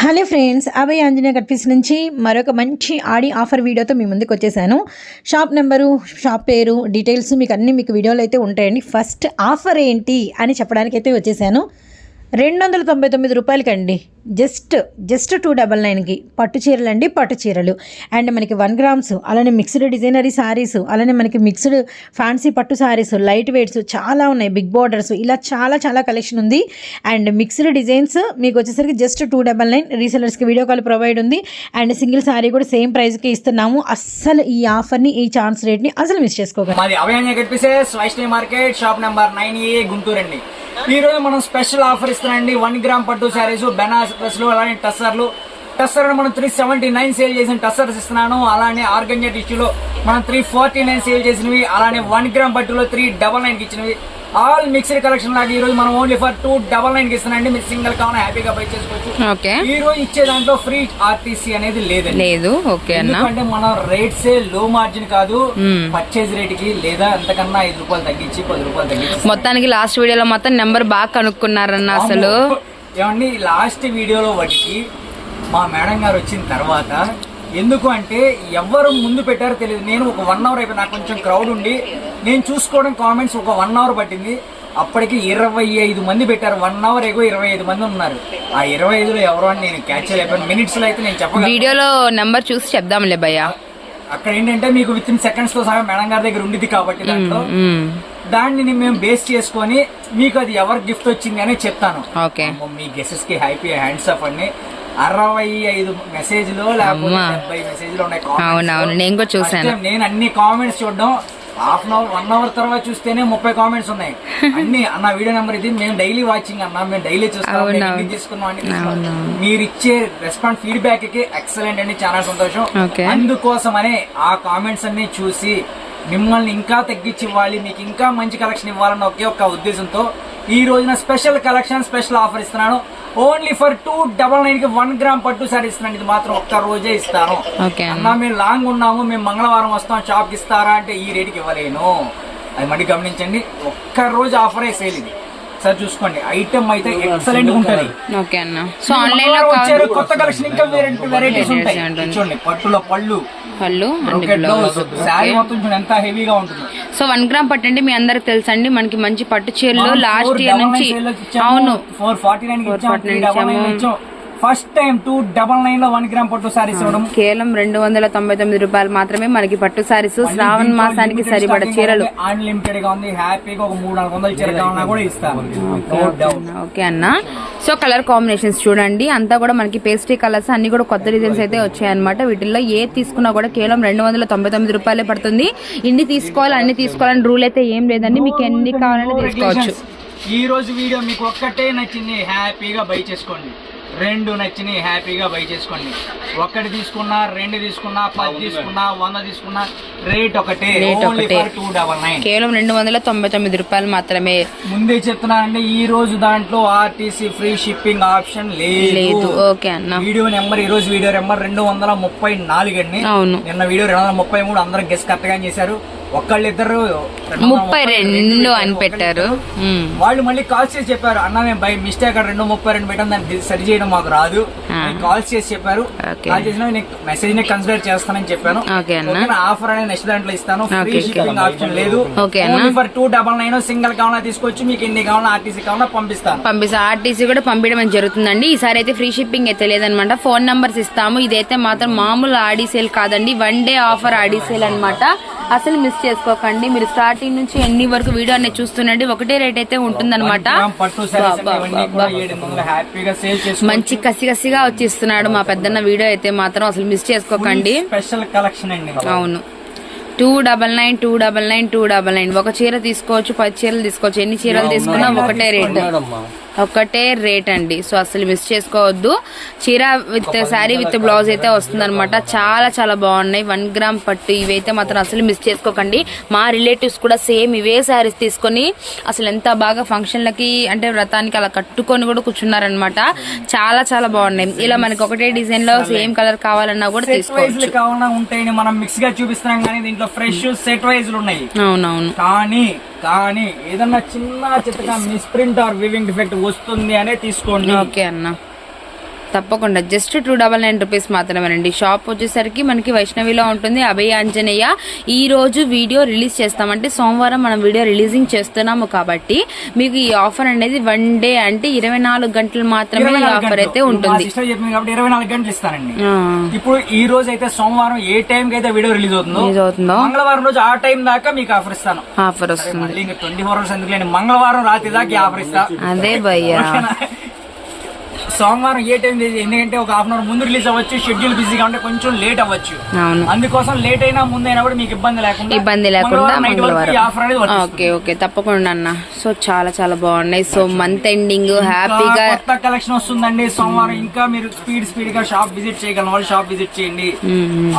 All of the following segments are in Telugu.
హలో ఫ్రెండ్స్ అభయ ఆంజనేయ కట్ఫీస్ నుంచి మరొక మంచి ఆడి ఆఫర్ వీడియోతో మీ ముందుకు వచ్చేసాను. షాప్ నెంబరు షాప్ పేరు డీటెయిల్స్ మీకు అన్నీ మీకు వీడియోలు అయితే ఉంటాయండి. ఫస్ట్ ఆఫర్ ఏంటి అని చెప్పడానికి అయితే వచ్చేసాను. రెండు వందల తొంభై తొమ్మిది రూపాయలకండి. జస్ట్ జస్ట్ టూ డబల్ నైన్కి పట్టు చీరలు అండి పట్టు చీరలు. అండ్ మనకి వన్ గ్రామ్స్ అలానే మిక్స్డ్ డిజైనరీ శారీస్ అలానే మనకి మిక్స్డ్ ఫ్యాన్సీ పట్టు సారీస్ లైట్ వెయిట్స్ చాలా ఉన్నాయి బిగ్ బార్డర్స్ ఇలా చాలా చాలా కలెక్షన్ ఉంది. అండ్ మిక్స్డ్ డిజైన్స్ మీకు వచ్చేసరికి జస్ట్ టూ డబల్ నైన్ రీసెలర్స్కి వీడియో కాల్ ప్రొవైడ్ ఉంది. అండ్ సింగిల్ సారీ కూడా సేమ్ ప్రైస్కి ఇస్తున్నాము. అస్సలు ఈ ఆఫర్ని ఈ ఛాన్స్ రేట్ని అసలు మిస్ చేసుకోగలం market shop number nine A Guntur అండి ఈ రోజు మనం స్పెషల్ ఆఫర్ ఇస్తున్నాండి వన్ గ్రామ్ పట్టు శారీస్ బెనాస్ లు అలానే టస్సర్లు టస్సర్ మనం త్రీ సెవెంటీ నైన్ సేల్ చేసిన టస్సర్స్ ఇస్తున్నాను. అలానే ఆర్గంజా టిష్యూలో మనం త్రీ ఫార్టీ నైన్ సేల్ చేసినవి. అలానే వన్ గ్రామ్ పట్టులో త్రీ డబల్ నైన్కి ఇచ్చినవి. ఆల్ మిక్స్డ్ కలెక్షన్ లాగా ఈ రోజు మనం ఓన్లీ ఫర్ టూ డబల్ నైన్కి ఇస్తున్నాండి మీరు సింగిల్ కావాలని హ్యాపీగా బై చేసుకోవచ్చు. ఓకే. ఈ రోజు ఇచ్చే దాంట్లో ఫ్రీ ఆర్టీసీ అనేది లేదండి. లేదు. ఓకే అన్న. ఎందుకంటే మన రేట్స్లో మార్జిన్ కాదు. పర్చేజ్ రేట్కి లేదా అంతకన్నా ఐదు రూపాయలు తగ్గించి పది రూపాయలు తగ్గించి. మొత్తానికి లాస్ట్ వీడియోలో మొత్తం నెంబర్ బాగా కనుక్కున్నారన్న అసలు. ఏమండి లాస్ట్ వీడియోలో వాటికి మా మేడం గారు వచ్చిన తర్వాత ఎందుకు అంటే ఎవరు ముందు పెట్టారో తెలియదు. నేను ఒక వన్ అవర్ అయిపోయి నాకు కొంచెం క్రౌడ్ ఉండి నేను చూసుకోవడం కామెంట్స్ ఒక వన్ అవర్ పట్టింది. అప్పటికి ఇరవై ఐదు మంది పెట్టారు. వన్ అవర్ ఎగో ఇరవై ఐదు మంది ఉన్నారు. ఆ ఇరవై ఐదులో ఎవరో అని నేను క్యాచ్ చేయలేకపోయాను. మినిట్స్లో అయితే నేను చెప్పగలను. వీడియోలో నెంబర్ చూసి చెప్దాంలే భయ్య. అక్కడ ఏంటంటే మీకు విత్ ఇన్ సెకండ్స్లో సగం మేడం గారి దగ్గర ఉండిద్ది కాబట్టి దాంట్లో. దాన్ని మేము బేస్ చేసుకొని మీకు అది ఎవరు గిఫ్ట్ వచ్చింది అని చెప్తాను మీ గెసెస్కి హ్యాపీ హ్యాండ్స్ అప్ అండి అరవై ఐదు మెసేజ్లో లేకపోతే. డెబ్బై ఉన్నాయి నేను కూడా time నేను అన్ని కామెంట్స్ చూడడం half an hour one hour తర్వాత చూస్తేనే ముప్పై కామెంట్స్ ఉన్నాయి అన్ని అన్న వీడియో నెంబర్ ఇది మేము డైలీ వాచింగ్ అన్న మేము డైలీ చూస్తాం తీసుకున్నాం. అవునవును. మీరు ఇచ్చే రెస్పాన్స్ ఫీడ్బ్యాక్కి ఎక్సలెంట్ అండి చాలా సంతోషం. అందుకోసమనే ఆ కామెంట్స్ అన్ని చూసి మిమ్మల్ని ఇంకా తగ్గించి ఇవ్వాలి మీకు ఇంకా మంచి కలెక్షన్ ఇవ్వాలన్న ఒకే ఒక్క ఉద్దేశంతో ఈ రోజున స్పెషల్ కలెక్షన్ స్పెషల్ ఆఫర్ ఇస్తున్నాను. ఓన్లీ ఫర్ టూ డబల్ నైన్కి వన్ గ్రామ్ పట్టు సారీ ఇస్తున్నాను. ఇది మాత్రం ఒక్క రోజే ఇస్తాను. అన్న. మేము లాంగ్ ఉన్నాము మేము మంగళవారం వస్తాం షాప్కి ఇస్తారా అంటే ఈ రేటుకి ఇవ్వలేను. అది మళ్ళీ గమనించండి. ఒక్క రోజు ఆఫరే సేల్ ఇది. సార్ చూసుకోండి. ఐటమ్ అయితే ఎక్సలెంట్ ఉంటుంది. ఓకే అన్న. సో ఆన్లైన్లో మంగళవారం వచ్చారు కావాలి కొత్త కలెక్షన్ ఇంకా వెరైటీస్ ఉంటాయి. చూడండి పట్టులో పళ్ళు పళ్ళు అండ్ శారీ మొత్తం చూడండి ఎంత హెవీగా ఉంటుంది. సో వన్ గ్రామ్ పట్టు అంటే మీ అందరికి తెలుసండి. మనకి మంచి పట్టు చీరలు లాస్ట్ ఇయర్ నుంచి అవును. Four forty nine 449 double nine ఇచ్చాం ఫస్ట్ టైం టూ డబల్ నైన్లో వన్ గ్రామ్ పట్టు సారీస్ ఇవ్వడం. కేవలం రెండు వందల తొంభై తొమ్మిది రూపాయలు మాత్రమే మనకి పట్టు సారీస్ శ్రావణ మాసానికి సరిపడ చీరలు. అన్లిమిటెడ్గా ఉంది. హ్యాపీగా ఒక మూడు నాలుగు వందల చీర కావాలన్నా కూడా ఇస్తాను నో డౌట్ ఓకే అన్న సో కలర్ కాంబినేషన్స్ చూడండి. అంతా కూడా మనకి పేస్ట్రీ కలర్స్ అన్ని కూడా కొత్త డిజైన్స్ అయితే వచ్చాయన్నమాట. వీటిల్లో ఏ తీసుకున్నా కూడా కేవలం రెండు వందల తొంభై తొమ్మిది రూపాయలే పడుతుంది. ఇన్ని తీసుకోవాలి అన్ని తీసుకోవాలని రూల్ అయితే ఏం లేదండి. మీకు ఎన్ని కావాలని తీసుకోవచ్చు. ఈ రోజు వీడియో మీకు ఒక్కటే నచ్చింది. హ్యాపీగా బై చేసుకోండి. రెండు నచ్చినాయి హ్యాపీగా బై చేసుకోండి. ఒక్కటి తీసుకున్నా రెండు తీసుకున్నా పది తీసుకున్నా వంద తీసుకున్నా రేట్ ఒకటే. ఒకటే. టూ డబల్ నైన్ కేవలం రెండు వందల తొంభై తొమ్మిది రూపాయలు మాత్రమే. ముందే చెప్తున్నానండి ఈ రోజు దాంట్లో ఆర్టీసీ ఫ్రీ షిప్పింగ్ ఆప్షన్ లేదు. లేదు. ఓకే అన్న. వీడియో నెంబర్ ఈ రోజు వీడియో నెంబర్ రెండు వందల ముప్పై నాలుగు అండి. అవును. నిన్న వీడియో రెండు వందల ముప్పై మూడు అందరూ గెస్ కరెక్ట్గా చేశారు. ఒక్కళ్ళిద్దరు ముప్పై రెండు అని పెట్టారు. వాళ్ళు మళ్ళీ కాల్ చేసి చెప్పారు అన్న మేము బై మిస్టేక్ రెండు ముప్పై రెండు పెట్టాం దాన్ని సరి చేయడం మాకు రాదు. కాల్ చేసి చెప్పారు. కాల్ చేసిన మెసేజ్ని కన్సిడర్ చేస్తానని చెప్పాను. ఓకే అన్న. ఆఫర్ అనేది నెక్స్ట్ దాంట్లో ఇస్తాను. ఫ్రీ. షిప్పింగ్ ఆప్షన్ లేదు. For two double nine single కావాలన్నా తీసుకోవచ్చు. మీకు ఎన్ని కావాలన్నా ఆర్టీసీ కావాలన్నా పంపిస్తాను. పంపిస్తా. ఆర్టీసీ కూడా పంపించడం జరుగుతుందండి. ఈసారి అయితే ఫ్రీ షిప్పింగ్ అయితే లేదనమాట. ఫోన్ నంబర్స్ ఇస్తాము. ఇదైతే మాత్రం మామూలు ఆడీ సేల్ కాదండి. One day offer Aadi sale అనమాట అసలు మిస్ చేసుకోకండి. మీరు స్టార్టింగ్ నుంచి ఎన్ని వరకు వీడియో అనేది చూస్తుండండి. ఒకటే రేట్ అయితే ఉంటుందన్నమాట. మంచి కసి కసిగా వచ్చిస్తున్నాడు మా పెద్దన్న వీడియో అయితే మాత్రం అసలు మిస్ చేసుకోకండి. స్పెషల్ కలెక్షన్ అండి అవును. Two double nine two double nine two double nine ఒక చీర తీసుకోవచ్చు పది చీరలు తీసుకోవచ్చు. ఎన్ని చీరలు తీసుకున్నా ఒకటే రేట్ ఒకటే రేట్ అండి. సో అసలు మిస్ చేసుకోవద్దు. చీర విత్ శారీ విత్ బ్లౌజ్ అయితే వస్తుందన్నమాట. చాలా చాలా బాగున్నాయి. వన్ గ్రామ్ పట్టు ఇవైతే మాత్రం అసలు మిస్ చేసుకోకండి. మా రిలేటివ్స్ కూడా సేమ్ ఇవే శారీస్ తీసుకొని అసలు ఎంత బాగా ఫంక్షన్లకి అంటే వ్రతానికి అలా కట్టుకొని కూడా కూర్చున్నారనమాట చాలా చాలా బాగున్నాయి. ఇలా మనకి ఒకటే డిజైన్లో సేమ్ కలర్ కావాలన్నా కూడా తీసుకోవచ్చు. ఉంటాయని మనం మిక్స్గా చూపిస్తున్నాం కానీ దీంట్లో ఫ్రెష్ సెట్ వైజ్ ఉన్నాయి. అవునవును. కానీ కానీ ఏదన్నా చిన్న చిత్తగా మిస్ప్రింట్ ఆర్ వివింగ్ డిఫెక్ట్ వస్తుంది అనే తీసుకోండి. ఓకే అన్న. తప్పకుండా. Just two double nine rupees మాత్రమేనండి. షాప్ వచ్చేసరికి మనకి వైష్ణవిలో ఉంటుంది అభయ ఆంజనేయ. ఈ రోజు వీడియో రిలీజ్ చేస్తామంటే సోమవారం మనం వీడియో రిలీజింగ్ చేస్తున్నాము కాబట్టి మీకు ఈ ఆఫర్ అనేది వన్ డే అంటే ఇరవై నాలుగు గంటలు మాత్రమే ఈ ఆఫర్ అయితే ఉంటుంది. ఇరవై నాలుగు గంటలు ఇస్తానండి. ఇప్పుడు ఈ రోజు అయితే సోమవారం ఏ టైం అయితే వీడియో రిలీజ్ అవుతుందో రిలీజ్ అవుతుందో మంగళవారం రోజు ఆ టైం దాకా మీకు ఆఫర్ ఇస్తాను. ఆఫర్ వస్తుంది. ట్వంటీ ఫోర్ అవర్స్ ఎందుకు మంగళవారం రాత్రి దాకా ఆఫర్ ఇస్తా. అదే భయ్యా. సోమవారం ఏ టైం ఎందుకంటే ఒక హాఫ్ అన్ అవర్ ముందు రిలీజ్ అవ్వచ్చు షెడ్యూల్ బిజీగా ఉంటే కొంచెం లేట్ అవ్వచ్చు. అవును. అందుకోసం లేట్ అయినా ముందు అయినా కూడా మీకు ఇబ్బంది లేకుండా ఇబ్బంది లేకుండా మంగళవారం ఆఫర్ అనేది. Okay okay. తప్పకుండా అన్న. సో చాలా చాలా బాగున్నాయి. సో మంత్ ఎండింగ్ హ్యాపీగా కొత్త కలెక్షన్ వస్తుందండి. సోమవారం ఇంకా మీరు స్పీడ్ స్పీడ్గా షాప్ విజిట్ చేయగల వాళ్ళు షాప్ విజిట్ చేయండి.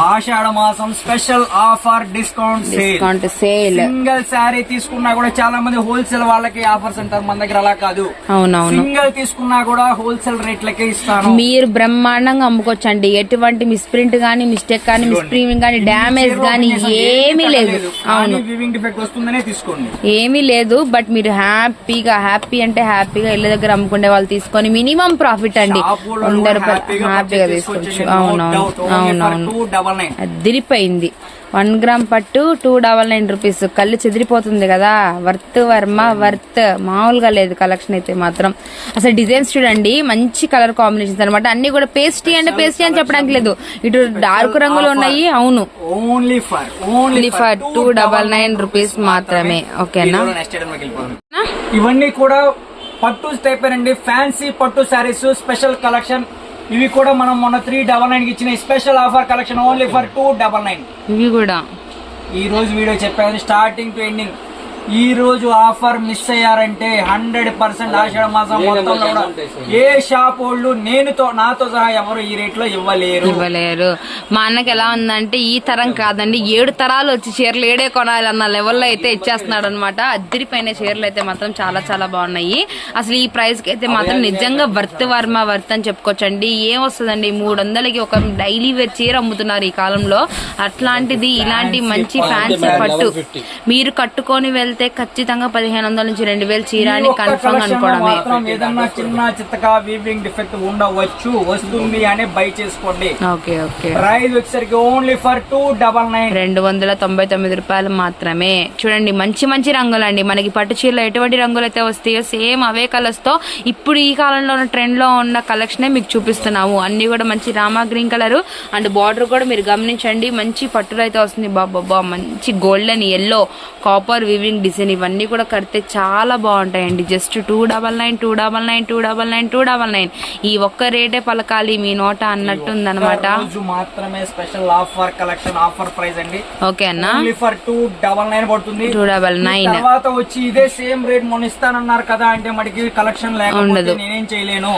ఆషాఢ మాసం special offer discount discount sale single sari తీసుకున్నా కూడా చాలా మంది హోల్సేల్ వాళ్ళకి ఆఫర్స్ అంటారు. మన దగ్గర అలా కాదు. అవునవును. సింగిల్ తీసుకున్నా కూడా హోల్సేల్ రేట్లకే ఇస్తాను. మీరు బ్రహ్మాండంగా అమ్ముకోవచ్చండి. ఎటువంటి మిస్ప్రింట్ గానీ మిస్టేక్ కానీ మిస్ప్రింట్ గానీ డ్యామేజ్ గానీ ఏమీ లేదు. అవును. వివింగ్ డిఫెక్ట్ వస్తుందనే తీసుకోండి. ఏమీ లేదు బట్ మీరు హ్యాపీగా హ్యాపీ అంటే హ్యాపీగా ఇళ్ళ దగ్గర అమ్ముకునే వాళ్ళు తీసుకొని మినిమం ప్రాఫిట్ అండి. వంద రూపాయలు హ్యాపీగా తీసుకోవచ్చు అవునవును. అవునవును. అదిరిపోయింది. వన్ గ్రామ్ పట్టు టూ డబల్ నైన్ రూపీస్. కళ్ళు చెదిరిపోతుంది కదా. వర్త్ వర్మ వర్త్. మామూలుగా లేదు కలెక్షన్ అయితే మాత్రం. అసలు డిజైన్స్ చూడండి మంచి కలర్ కాంబినేషన్స్ అనమాట అన్ని కూడా పేస్టీ అంటే పేస్టీ అని చెప్పడానికి లేదు. ఇటు డార్క్ రంగులు ఉన్నాయి అవును. Only for only only for two double nine rupees మాత్రమే. ఓకేనా ఇవన్నీ కూడా పట్టు టైప్ అండి ఫ్యాన్సీ పట్టు శారీస్ స్పెషల్ కలెక్షన్ ఇవి కూడా మనం మొన్న త్రీ డబల్ నైన్కి ఇచ్చిన special offer collection only for two double nine ఇవి కూడా. ఈ రోజు వీడియో చెప్పాను స్టార్టింగ్ టు ఎండింగ్ ఈ రోజు ఆఫర్ మిస్ అయ్యారంటే హండ్రెడ్ పర్సెంట్ ఆషాఢ మాసం మొత్తంలో కూడా ఏ షాప్ వాళ్ళు నేను నాతో సహా ఎవరు ఈ రేట్లో ఇవ్వలేరు. ఇవ్వలేరు. మా అన్నకి ఎలా ఉందంటే ఈ తరం కాదండి ఏడు తరాలు వచ్చి చీరలు ఏడే కొనాలి అన్న లెవెల్లో అయితే ఇచ్చేస్తున్నాడు అనమాట అద్దరిపైన చీరలు అయితే మాత్రం చాలా చాలా బాగున్నాయి. అసలు ఈ ప్రైస్కి అయితే మాత్రం నిజంగా వర్త్ వర్మ వర్త్ అని చెప్పుకోవచ్చండి. ఏం వస్తుందండి మూడు వందలకి ఒక డైలీ వేర్ చీర అమ్ముతున్నారు ఈ కాలంలో. అట్లాంటిది ఇలాంటి మంచి ఫ్యాన్సీ పట్టు మీరు కట్టుకొని వెళ్తే ఖచ్చితంగా పదిహేను వందల నుంచి రెండు వేలు చీర అని కన్ఫర్మ్ అనుకోవడమే. మాత్రం ఏదన్నా చిన్న చిత్తగా వీవింగ్ డిఫెక్ట్ ఉండవచ్చు. వస్తుంది అని బై చేసుకోండి. Okay okay. ప్రైస్ వచ్చేసరికి only for two double nine రెండు వందల తొంభై తొమ్మిది రూపాయలు మాత్రమే. చూడండి మంచి మంచి రంగులండి. మనకి పట్టు చీరలో ఎటువంటి రంగులు అయితే వస్తాయో సేమ్ అవే కలర్స్తో ఇప్పుడు ఈ కాలంలో ఉన్న ట్రెండ్లో ఉన్న కలెక్షనే మీకు చూపిస్తున్నాము. అన్ని కూడా మంచి రామా గ్రీన్ కలర్ అండ్ బార్డర్ కూడా మీరు గమనించండి. మంచి పట్టులో అయితే వస్తుంది. బాబా మంచి golden yellow copper weaving design ఇవన్నీ కూడా కడితే చాలా బాగుంటాయండి. Just two double nine two double nine two double nine two double nine ఈ ఒక్క రేటే పలకాలి మీ నోట అన్నట్టుందన్నమాట. రోజు మాత్రమే special offer collection offer price అండి. ఓకే అన్నా. ఫర్ టూ డబల్ నైన్ పడుతుంది. టూ డబల్ నైన్ తర్వాత వచ్చి ఇదే సేమ్ రేట్ మొన్న ఇస్తానన్నారు కదా అంటే మనకి కలెక్షన్ లేకపోతే నేనేం చేయలేను.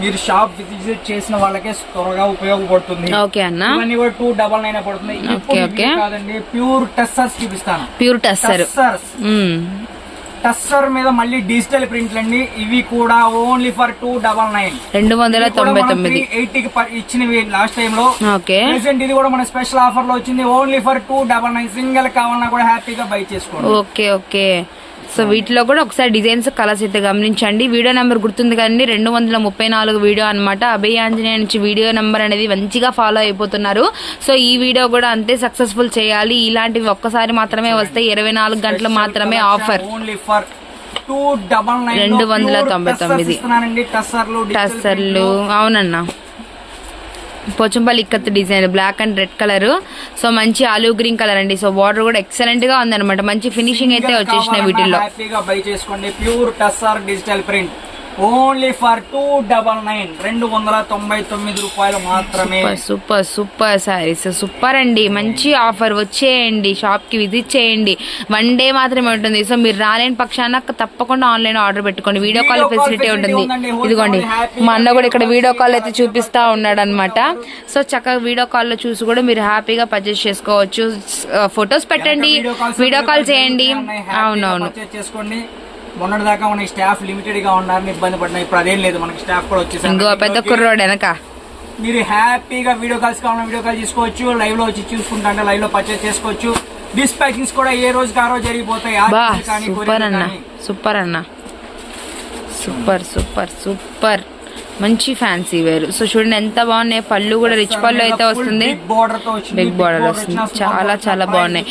మీరు షాప్ విజిట్ చేసిన వాళ్ళకే త్వరగా ఉపయోగపడుతుంది. ఓకే అన్న. ఇవన్నీ కూడా టూ డబల్ నైన్ పడుతుంది ఓకే. ఇవి కాదండి ప్యూర్ టెస్సర్స్ చూపిస్తాను. ప్యూర్ టస్సర్ టస్సర్ మీద మళ్ళీ డిజిటల్ ప్రింట్లు అండి ఇవి కూడా only for two double nine రెండు వందల తొంభై తొమ్మిది. ఎయిటీకి ఇచ్చినవి లాస్ట్ టైం లో. ఓకే. ప్రెసెంట్ ఇది కూడా మన స్పెషల్ ఆఫర్లో వచ్చింది. Only for two double nine single కావాలన్నా కూడా హ్యాపీగా బై చేసుకోండి. Okay okay. సో వీటిలో కూడా ఒకసారి డిజైన్స్ కలర్స్ అయితే గమనించండి. వీడియో నెంబర్ గుర్తుంది కదండి రెండు వందల ముప్పై నాలుగు వీడియో అనమాట అభయ ఆంజనేయ నుంచి వీడియో నెంబర్ అనేది మంచిగా ఫాలో అయిపోతున్నారు. సో ఈ వీడియో కూడా అంతే సక్సెస్ఫుల్ చేయాలి. ఇలాంటివి ఒక్కసారి మాత్రమే వస్తాయి ఇరవై నాలుగు గంటలు మాత్రమే ఆఫర్ రెండు వందల తొంభై తొమ్మిది. టస్సర్లు అవునన్నా. Pochampally ikat design black and red colour. So మంచి ఆలివ్ గ్రీన్ కలర్ అండి. సో బార్డర్ కూడా ఎక్సలెంట్గా ఉందన్నమాట. మంచి ఫినిషింగ్ అయితే వచ్చేసినాయి వీటిల్లో. హ్యాపీగా బై చేసుకోండి. Pure tussar digital print. Only for two double nine. రెండు వందల తొంభై తొమ్మిది రూపాయలు మాత్రమే. Super super saris. సూపర్ అండి. మంచి ఆఫర్ వచ్చేయండి. షాప్కి విజిట్ చేయండి. వన్ డే మాత్రమే ఉంటుంది. సో మీరు రాలేని పక్షాన తప్పకుండా ఆన్లైన్ ఆర్డర్ పెట్టుకోండి. వీడియో కాల్ ఫెసిలిటీ ఉంటుంది. ఇదిగోండి. మా అన్న కూడా ఇక్కడ వీడియో కాల్ అయితే చూపిస్తా ఉన్నాడు అనమాట సో చక్కగా వీడియో కాల్లో చూసి కూడా మీరు హ్యాపీగా పర్చేస్ చేసుకోవచ్చు. ఫొటోస్ పెట్టండి. వీడియో కాల్ చేయండి. అవునవును. చేసుకోండి. మొన్నటి దాకా మన స్టాఫ్ లిమిటెడ్గా ఉన్నారని ఇబ్బంది పడినా ఇప్పుడు అదేం లేదు. మనకి స్టాఫ్ కూడా ఇంకో పెద్ద వచ్చేసారు కుర్రోడు వెనక. మీరు హ్యాపీగా వీడియో కాల్స్ కావాలన్నా వీడియో కాల్ చేసుకోవచ్చు లైవ్లో వచ్చి చూసుకుంటా అంటే లైవ్లో పర్చేస్ చేసుకోవచ్చు. డిస్పాచింగ్స్ కూడా ఏ ఆ రోజు జరిగిపోతాయి? ఆర్టీసీ కానీ సూపర్ అన్న. సూపర్ అన్న. Super super super. మంచి ఫ్యాన్సీ వేరు. సో చూడండి ఎంత బాగున్నాయి. పళ్ళు కూడా రిచ్ పళ్ళు అయితే వస్తుంది. బిగ్ బార్డర్ వస్తుంది. చాలా, చాలా బాగున్నాయి.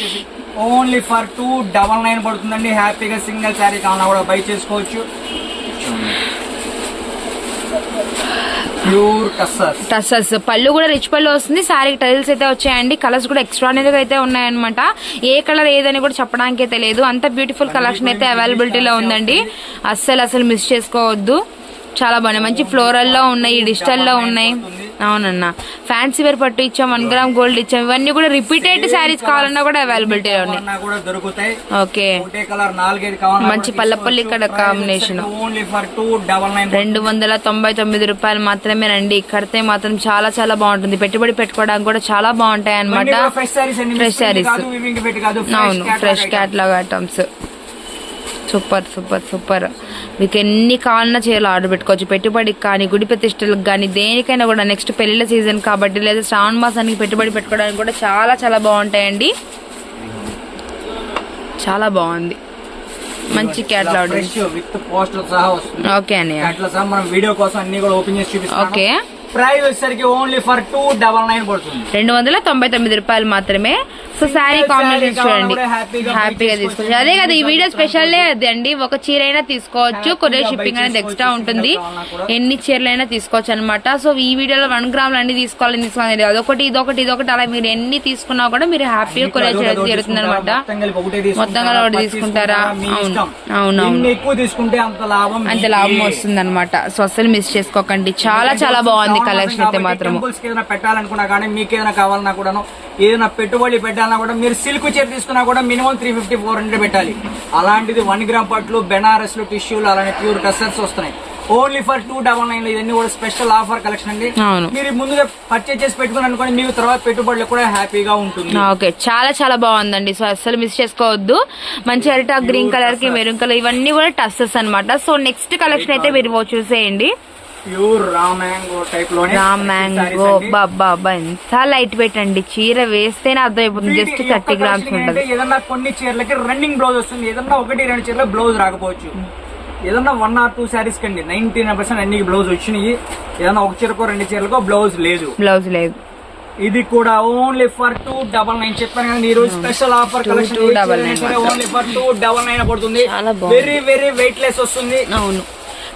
Only for two double nine పడుతుందండి. హ్యాపీగా సింగిల్ శారీ కావాలన్నా కూడా బై చేసుకోవచ్చు. ప్యూర్ టసస్ పళ్ళు కూడా రిచ్ పళ్ళు వస్తుంది. సారీ టైల్స్ అయితే వచ్చాయండి. కలర్స్ కూడా ఎక్స్ట్రానరీగా అయితే ఉన్నాయన్నమాట. ఏ కలర్ ఏదని కూడా చెప్పడానికి అయితే లేదు. అంత బ్యూటిఫుల్ కలెక్షన్ అయితే అవైలబిలిటీలో ఉందండి. అస్సలు అసలు మిస్ చేసుకోవద్దు. చాలా బాగున్నాయి మంచి ఫ్లోరల్లో ఉన్నాయి డిజిటల్లో ఉన్నాయి. అవునన్నా. ఫ్యాన్సీ వేర్ పట్టు ఇచ్చాం వన్ గ్రామ్ గోల్డ్ ఇచ్చాం. ఇవన్నీ కూడా రిపీటెడ్ శారీస్ కావాలన్నా కూడా అవైలబిలిటీలో ఉన్నాయి ఓకే. మంచి పల్లపల్లి ఇక్కడ నైన్ రెండు వందల తొంభై తొమ్మిది రూపాయలు మాత్రమే రండి. కడితే మాత్రం చాలా చాలా బాగుంటుంది. పెట్టుబడి పెట్టుకోవడానికి కూడా చాలా బాగుంటాయి అనమాట ఫ్రెష్ కాదు అవును fresh catalogue items. Super super super. మీకు ఎన్ని కావాలన్నా చీరలు ఆర్డర్ పెట్టుకోవచ్చు పెట్టుబడికి కానీ గుడి ప్రతిష్టలకు కానీ దేనికైనా కూడా నెక్స్ట్ పెళ్ళిళ్ళ సీజన్ కాబట్టి లేదా శ్రావణ మాసానికి పెట్టుబడి పెట్టుకోవడానికి కూడా చాలా చాలా బాగుంటాయండి. చాలా బాగుంది. మంచి క్యాట్లాగ్ ఓకే వీడియో కోసం అన్ని కూడా ఓపెన్ చేసి ఓకే. ప్రైస్ వచ్చేసరికి only for two double nine పడుతుంది. రెండు వందల తొంభై తొమ్మిది రూపాయలు మాత్రమే. సో శారీ కాంబినేషన్ చూడండి. హ్యాపీగా తీసుకోవచ్చు అదే కదా ఈ వీడియో స్పెషల్ అదే అండి. ఒక చీర అయినా తీసుకోవచ్చు. కొరియర్ షిప్పింగ్ అనేది ఎక్స్ట్రా ఉంటుంది. ఎన్ని చీరలైనా తీసుకోవచ్చు అనమాట సో ఈ వీడియోలో వన్ గ్రాములు అన్ని తీసుకోవాలని తీసుకోవాలి అదొకటి ఇదొకటి ఇదొకటి అలా మీరు ఎన్ని తీసుకున్నా కూడా మీరు హ్యాపీగా కొరియర్ చేయడం జరుగుతుంది అనమాట మొత్తం కలిపి ఒకటి తీసుకుంటారా? అవును. అవును, అవును. ఎక్కువ తీసుకుంటే అంత లాభం అంత లాభం వస్తుంది అనమాట సో అస్సలు మిస్ చేసుకోకండి. చాలా చాలా బాగుంది కలెక్షన్ అయితే కి ఏదైనా పెట్టాలనుకున్నా కానీ మీకు ఏదైనా కావాలన్నా కూడాను ఏదైనా పెట్టుబడి పెట్టాలన్నా కూడా మీరు సిల్క్ చీర తీసుకున్నా కూడా minimum three fifty four hundred పెట్టాలి. అలాంటిది వన్ గ్రామ్ పట్లు బెనారస్లు టిష్యూలు అలానే ప్యూర్ టెసర్స్ వస్తున్నాయి. Only for two double nine ఇవన్నీ కూడా స్పెషల్ ఆఫర్ కలెక్షన్ అండి. మీరు ముందుగా పర్చేజ్ చేసి పెట్టుకుని అనుకోండి మీకు తర్వాత పెట్టుబడులు కూడా హ్యాపీగా ఉంటుంది. ఓకే. చాలా చాలా బాగుందండి. సో అస్సలు మిస్ చేసుకోవద్దు. మంచి అరిటా గ్రీన్ కలర్కి మెరూన్ కలర్ ఇవన్నీ కూడా టస్సెస్ అన్నమాట. సో నెక్స్ట్ కలెక్షన్ అయితే మీరు చూసేయండి. Pure raw mango టైప్లోనే raw mango బాబా ఎంత లైట్ వెయిట్ అండి చీర వేస్తేనే అర్థమైపోతుంది. జస్ట్ థర్టీ గ్రామ్స్ ఉంటుంది ఏదన్నా కొన్ని చీరలకి రన్నింగ్ బ్లౌజ్ వస్తుంది. ఏదన్నా ఒకటి రెండు చీరల బ్లౌజ్ రాకపోవచ్చు. ఏదన్నా వన్ ఆర్ టూ శారీస్ కండి. నైన్టీ నైన్ పర్సెంట్ అన్ని బ్లౌజ్ వచ్చినాయి. ఏదన్నా ఒక చీరకో రెండు చీరలకో బ్లౌజ్ లేదు. బ్లౌజ్ లేదు. ఇది కూడా only for two double nine చెప్పాను కదా ఈ రోజు special offer collection only for two double nine పడుతుంది. వెరీ వెరీ వెయిట్ లెస్ వస్తుంది. అవును.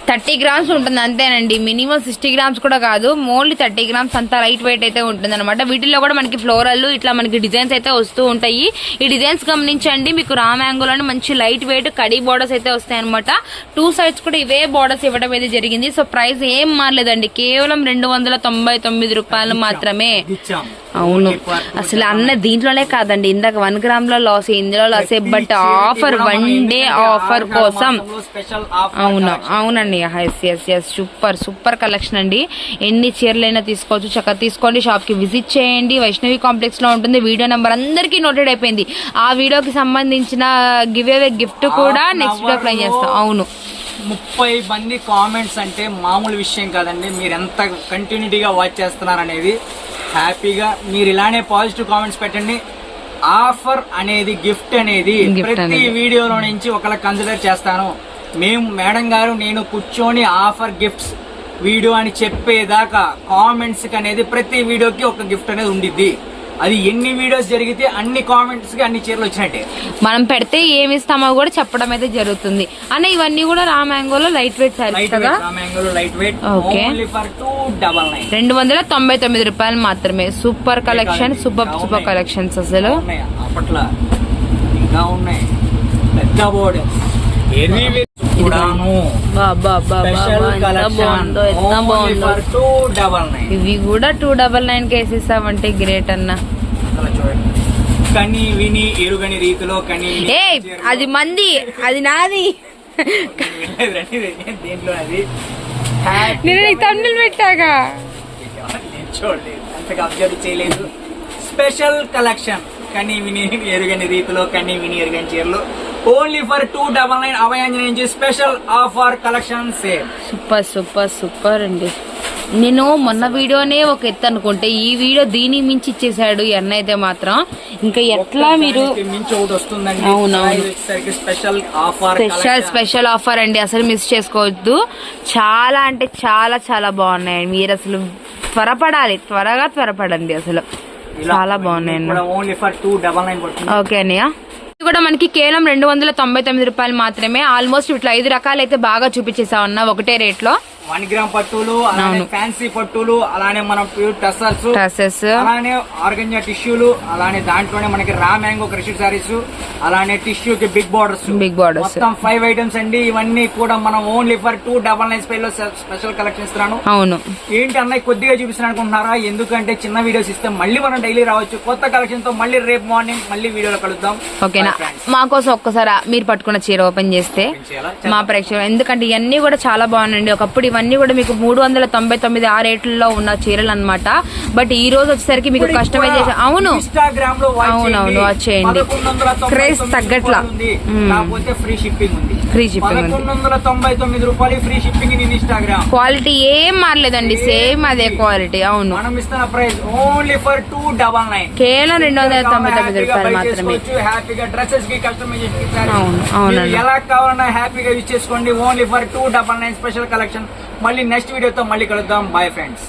థర్టీ గ్రామ్స్ ఉంటుంది అంతేనండి. మినిమం సిక్స్టీ గ్రామ్స్ కూడా కాదు. మోన్లీ థర్టీ గ్రామ్స్ అంతా లైట్ వెయిట్ అయితే ఉంటుంది అనమాట వీటిల్లో కూడా మనకి ఫ్లోరల్ ఇట్లా మనకి డిజైన్స్ అయితే వస్తూ ఉంటాయి. ఈ డిజైన్స్ గమనించండి మీకు రామ్ యాంగులోని మంచి లైట్ వెయిట్ కడీ బోర్డర్స్ అయితే వస్తాయి అనమాట టూ సైడ్స్ కూడా ఇవే బోర్డర్స్ ఇవ్వడం అయితే జరిగింది. సో ప్రైస్ ఏం మారలేదండి. కేవలం రెండు వందల తొంభై తొమ్మిది రూపాయలు మాత్రమే. అవును. అసలు అన్న దీంట్లోనే కాదండి. ఇందాక వన్ గ్రామ్లో లాస్ ఇందులో loss but offer one day offer కోసం. అవును. అవునండి. Yes yes yes super super collection అండి. ఎన్ని చీరలైనా తీసుకోవచ్చు. చక్కగా తీసుకోండి. షాప్కి విజిట్ చేయండి. వైష్ణవి కాంప్లెక్స్లో ఉంటుంది. వీడియో నెంబర్ అందరికీ నోటెడ్ అయిపోయింది. ఆ వీడియోకి సంబంధించిన గివ్ అవే గిఫ్ట్ కూడా నెక్స్ట్ వీడియో ప్లే చేస్తాం. అవును. ముప్పై మంది కామెంట్స్ అంటే మామూలు విషయం కాదండి. మీరు ఎంత కంటిన్యూటీగా వాచ్ చేస్తున్నారు అనేది హ్యాపీగా మీరు ఇలానే పాజిటివ్ కామెంట్స్ పెట్టండి. ఆఫర్ అనేది గిఫ్ట్ అనేది ప్రతి. వీడియోలో నుంచి ఒకళ్ళ కన్సిడర్ చేస్తాను. మేము మేడం గారు నేను కూర్చొని ఆఫర్ గిఫ్ట్స్ వీడియో అని చెప్పేదాకా కామెంట్స్ అనేది ప్రతి వీడియోకి ఒక గిఫ్ట్ అనేది ఉండిద్ది. అది ఎన్ని వీడియోస్ జరిగితే అన్ని కామెంట్స్కి అన్ని చీరలు వచ్చినట్టే. మనం పెడితే ఏమి ఇస్తామో కూడా చెప్పడం అయితే జరుగుతుంది. అన్న ఇవన్నీ కూడా రా మ్యాంగోలో లైట్ వెయిట్ సారీస్ లైట్ కదా? వెయిట్ లైట్ నైన్ రెండు వందల తొంభై తొమ్మిది రూపాయలు మాత్రమే. Super collection super super. Collections అసలు. అప్పట్లో. ఇంకా ఉన్నాయి. పెద్ద ఇవి కూడా టూ డబల్ నైన్ కేసేసావంటే గ్రేట్ అన్న. కని విని ఎరుగని రీతిలో కని ఏ అది మంది అది నాది. నేను దేంట్లో అది? నేను నీకు తమిళ పెట్టాగా. చూడలేదు. అంతగా అబ్జర్వ్ చేయలేదు. స్పెషల్ కలెక్షన్ కని విని ఎరుగని రీతిలో కని విని ఎరుగని చీరలు. Only for two double nine అవయాంజన నుంచి special offer collection sale super super super అండి. నేను మొన్న వీడియోనే ఒక ఎత్తు అనుకుంటే ఈ వీడియో దీని మించి ఇచ్చేసాడు ఈ అన్న అయితే మాత్రం. ఇంకా ఎట్లా మీరు స్పెషల్ స్పెషల్ ఆఫర్ అండి. అసలు మిస్ చేసుకోవద్దు. చాలా అంటే చాలా చాలా బాగున్నాయండి. మీరు అసలు త్వరపడాలి. త్వరగా త్వరపడండి అసలు. చాలా బాగున్నాయండి. ఓకే అన్నయ్య. ఇది కూడా మనకి కేవలం రెండు వందల తొంభై తొమ్మిది రూపాయలు మాత్రమే. ఆల్మోస్ట్ ఇట్లా ఐదు రకాలు అయితే బాగా చూపించేసా ఉన్నా ఒకటే రేట్లో వన్ గ్రామ్ పట్టులు అలానే ఫ్యాన్సీ పట్టులు అలానే మనం ప్యూర్ టసర్స్ డ్రెస్సెస్ అలానే ఆర్గంజా టిష్యూలు అలానే దాంట్లోనే మనకి రా మ్యాంగో క్రషిడ్ సారీస్ అలానే టిష్యూ కి బిగ్ బార్డర్స్. Big borders. మొత్తం ఫైవ్ ఐటమ్స్ అండి. ఇవన్నీ కూడా మనం only for two double nine స్పైల్లో special collection ఇస్తున్నాను అవును. ఏంటి అన్నయ్య కొద్దిగా చూపిస్తున్నాను అనుకుంటున్నారా? ఎందుకంటే చిన్న వీడియోస్ ఇస్తే మళ్ళీ మనం డైలీ రావచ్చు. కొత్త కలెక్షన్తో మళ్ళీ రేపు మార్నింగ్ మళ్ళీ వీడియోలో కలుద్దాం. ఓకేనా. మా కోసం ఒక్కసారి మీరు పట్టుకున్న చీర ఓపెన్ చేస్తే? మా ప్రేక్షకులు ఎందుకంటే ఇవన్నీ కూడా చాలా బాగున్నాయండి. ఒకప్పుడు ఇవన్నీ కూడా మీకు మూడు వందల తొంభై తొమ్మిది ఆ రేట్లలో ఉన్న చీరలు అన్నమాట బట్ ఈ రోజు వచ్చేసరికి మీకు కస్టమైజేషన్ అవును ఇన్స్టాగ్రామ్లో watch అవును, అవును, చేయండి. watch చేయండి. 1199 Craze తగ్గట్లా. ఫ్రీ షిప్పింగ్ ఉంది Free shipping ఉంది. రూపాయలు free shipping in Instagram. Quality ఏం మారలేదండి సేమ్ అదే క్వాలిటీ? అవును. మనం ఇస్తున్న price only for two double nine. కేవలం రెండు వందల తొంభై తొమ్మిది రూపాయలు మాత్రమే. హ్యాపీగా డ్రెస్సెస్కి కస్టమైజేషన్ అవును, అవునండి. ఎలా కావాలన్నా హ్యాపీగా యూజ్ చేసుకోండి. Only for two double nine special collection. మళ్ళీ నెక్స్ట్ వీడియోతో మళ్ళీ కలుద్దాం. Bye friends